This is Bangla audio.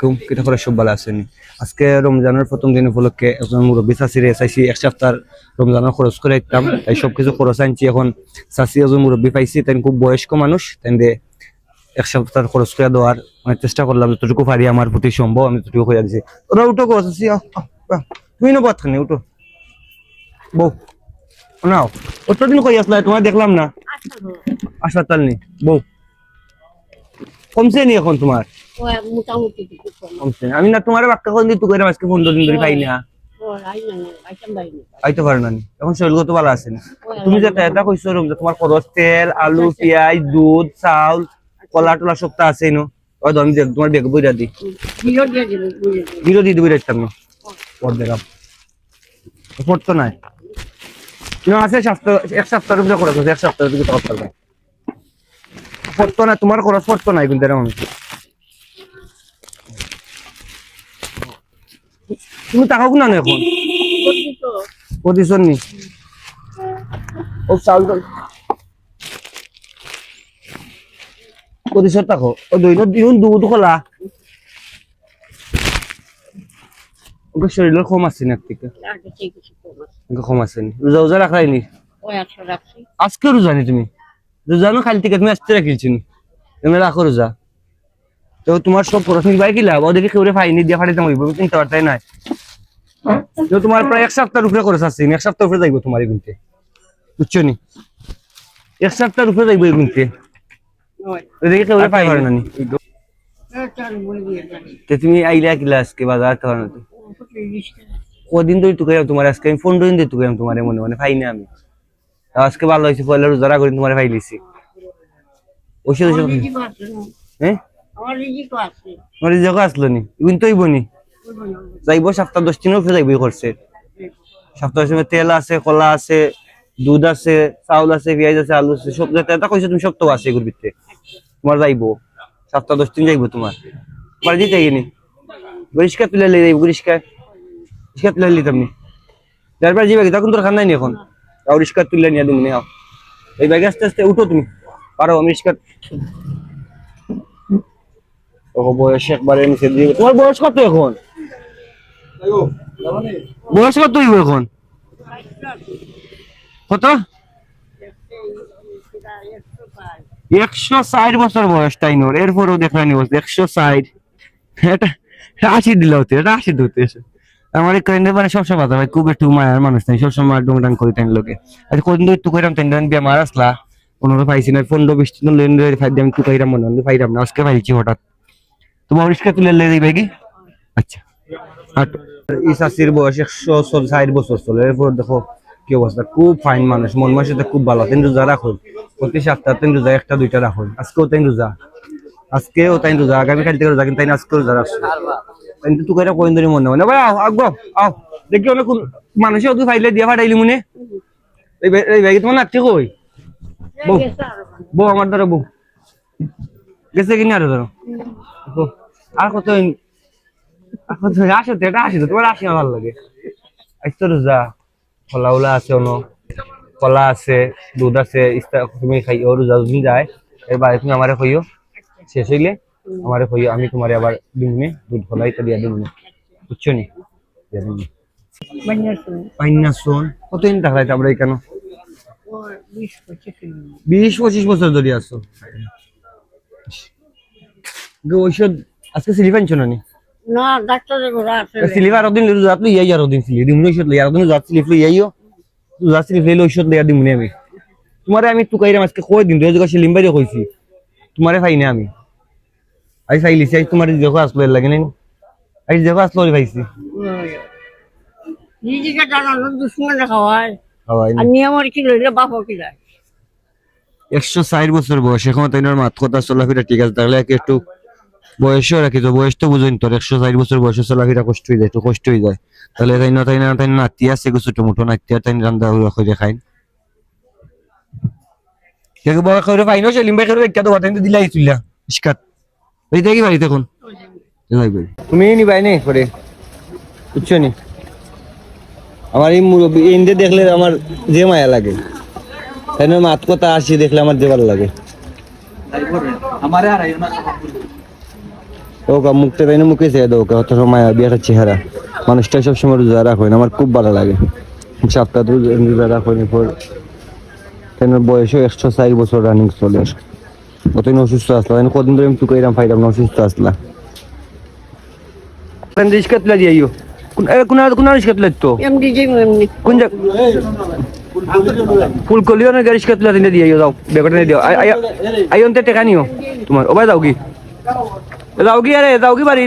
করে সব ভালো আজকে রমজানের প্রথম দিন উপলক্ষে একজন মুরব্বী চাষিরে চাইছি এক সপ্তাহ রমজানের খরচ করে দিতাম তাই সবকিছু খরচ আনছি। এখন চাষি একজন মুরব্বী পাইছি তাই খুব বয়স্ক মানুষ তাই এক সপ্তাহ খরচ করে দেওয়ার অনেক চেষ্টা করলাম যতটুকু পারি আমার প্রতি সম্ভব আমি ততটুকু করে দিছি ওরা উঠো গো চাষি। তুমি না বাদ খানি উঠো। বউ নাও অতদিন কই আসলা তোমার দেখলাম না। হাসপাতাল নি বউ কমছে নি এখন তোমার? মোটামুটি। আমি না তোমার বাক্কা কোন দিন তুই আজকে পনেরো দিন ধরে পাই না। ওই আই না আইটাম বাইনি আইতে পারে না এখন শরীরগত ভালো আছে না। তুমি যেটা এটা কইছো রুম তোমার খরচ তেল আলু পেঁয়াজ দুধ চাউল কলা টলা সবটা আছে নো। ওই তো আমি দেখ- তোমার বেগ বইরা দি জিরো দিয়ে দিল বুঝে জিরো দিয়ে দিবি রাখতাম না। পর দেখাম পর নাই। আছে সপ্তাহ এক সপ্তাহের উপরে খরচ আছে এক সপ্তাহের দিকে খরচ করবে। পড়তো না তোমার খরচ পড়তো নাই কিন্তু তুমি তাকাও না এখন তো পজিশন নি ও চাউল। পজিশন থাকো ও দৈন দিন দুধ খোলা। ওকে শরীরের কম আছে না থেকে আছে ওকে কম আছে নি। রোজা রোজা রাখাই নি? আজকে রোজা নি তুমি? রোজা না খালি থেকে তুমি আসতে রাখিছি তুমি রাখো রোজা। তো তোমার সব খরচ নিবাই কি লাভ ওদেরকে কেউ ফাইনি দিয়ে ফাটাইতে হইব চিন্তা করতে নাই তো তোমার প্রায় এক সপ্তাহ উপরে খরচ আছে এক সপ্তাহ উপরে যাইব তোমার এগুনতে। বুঝছ নি? এক সপ্তাহ উপরে যাইব ওই ওদেরকে কেউ ফাই পারে না তুমি আইলা কিলা আজকে বাজার তো না কদিন ধরে তুকে তোমার আজকে আমি পনেরো দিন ধরে তুকে তোমার মনে মনে ফাই না আমি আজকে ভালো হয়েছে পয়লা রোজারা করে তোমার ফাই লিছি ওষুধ ওষুধ হ্যাঁ? আমার রিজি আছে। তোমার এই আসলো নি। ইগুন তো হইব নি। যাইব, সপ্তাহ দশ যাইব করছে সপ্তাহ দিনের তেল আছে, কলা আছে, দুধ আছে, চাউল আছে, পেঁয়াজ আছে, আলু আছে, সব এটা কইছো তুমি সব তো আছে এগুলোর ভিতরে। তোমার যাইব। সপ্তাহ দশ দিন যাইব তোমার। তোমার দিতে গিয়ে পরিষ্কার তুলে লে যাইব পরিষ্কার পরিষ্কার তুলে নি। নাই নি এখন। রিস্কার তুলে নিয়ে তুমি নাও এই ব্যাগে আস্তে আস্তে উঠো তুমি। পারো, আমি ও বয়স একবারে নিচে দিয়ে তোমার বয়স কত এখন? বয়স কত হইব এখন? কত? একশো ষাট বছর বয়স তাই নোর এরপরও দেখলাম একশো ষাট। এটা আশি দিলে হতে এটা আশি দিতে আমার কাইন্ডে মানে সবসময় বাধা ভাই খুব একটু মায়ের মানুষ নাই সবসময় ডুমডাং করি তাই লোকে। আচ্ছা কোন দিন একটু কইরাম তাই বেমার আসলা ওনারা পাইছি না পনেরো বিশ দিন লেন ফাইভ আমি একটু কইরাম মনে হয় পাইরাম না আজকে পাইছি হঠাৎ। তোমার রিস্কা তুলে লে দিবে কি? আচ্ছা। হাঁটো এই বয়স একশো ষাট বছর চলে। এরপর দেখো কি অবস্থা। খুব ফাইন মানুষ মন মাসে খুব ভালো। তিন রোজা রাখুন। প্রতি সপ্তাহ তিন রোজা একটা দুইটা রাখুন। আজকেও তিন রোজা। আজকেও তাই রোজা। আগামীকাল থেকে রোজা কিন্তু তাই আজকে রোজা রাখছো? কিন্তু তুই কইরা কোন ধরে মনে মনে ভাই আও আও। দেখি অনেক মানুষে তুই ফাইলে দিয়া ফাটাইলি মনে। এই বে- এই ব্যাগে তোমার নাচছে কই? বউ। বউ আমার ধরো বউ। গেছে কিনে আরও ধরো? বউ, আর কত আর কত আসে তো এটা আসে তো তোমার আসে আমার ভালো লাগে? আইসো রোজা কলা উলা আছে অন্য কলা আছে দুধ আছে তুমি খাই ও রোজা তুমি যায় এবার তুমি আমারে খাইও শেষ হইলে আমারে খাইও আমি তোমারে আবার দিমনে দুধ কলাই তো দিয়া দিমনে। বুঝছ নি? দিয়া দিমনে। পাইনা শোন কতদিন টাকা আমরা এখানে? বিশ পঁচিশ বছর ধরে গো ঔষধ আজকে সিলি পাইছো না নি? না ডাক্তারের ঘোরা আছে সিলি দিন লিলো যাত ইয়াই আর দিন সিলি দিমনে ঔষধ লই আর দিন যাত সিলি লই ইয়াইও যাত সিলি লই ঔষধ লই আর দিমনে আমি। তোমারে আমি টুকাইরাম আজকে কই দিন দুই জায়গা সিলিম কইছি। তোমারে পাই না আমি। আই চাইলিছি আই তোমার দেখো আসলো লাগে নাই আই দেখো আসলো রে পাইছি। নিজেকে জানানো দুশ্মনে খাওয়ায়। হাওয়াই আর নিয়মের কি লইলে বাপও কি যায় একশো ষাট বছর বয়স এখন তাই মাত কথা চলাফেরা ঠিক আছে তাহলে একে একটু বয়সও রাখি তো বয়স তো বুঝুন তোর একশো ষাট বছর বয়সে চলাফেরা কষ্ট হয়ে যায় একটু কষ্ট হয়ে যায়। তাহলে তাই না তাই না তাই না নাতি আছে ছোট মোটো নাতি আর তাই রান্দা উড়া করে খাই কেউ বড় করে পাই না সেলিম ভাই করে একটা বাতাইতে দিলাই ইস্কাত। এই দেখি বাড়ি তখন তুমি নিবাই নে করে বুঝছ নি? আমার এই মুরব্বী এনদে দেখলে আমার যে মায়া লাগে। তাই না মাত কথা আসি দেখলে আমার যে ভালো লাগে। আমারে আর আইও না ওকে মুখতে তাই মুখে চেয়ে ওকে অত সময় বিয়েটার চেহারা মানুষটা সবসময় রোজা রাখেন আমার খুব ভালো লাগে সপ্তাহ রোজা রাখেন এরপর তাই বয়সও একশো চার বছর রানিং চলে অতই অসুস্থ আসলা তাই কদিন ধরে আমি তুকে এরম পাইলাম না অসুস্থ আসলা রিস্কা তুলে দিয়ে আইও কোন কোন রিস্কা তুলে তো কোন ফুল কলিও না গাড়ি তুলে দিনে দিয়ে যাও বেগটা দিও আই টেকা নিও তোমার ওবাই যাও কি যাও কি আরে যাও কি বাড়ি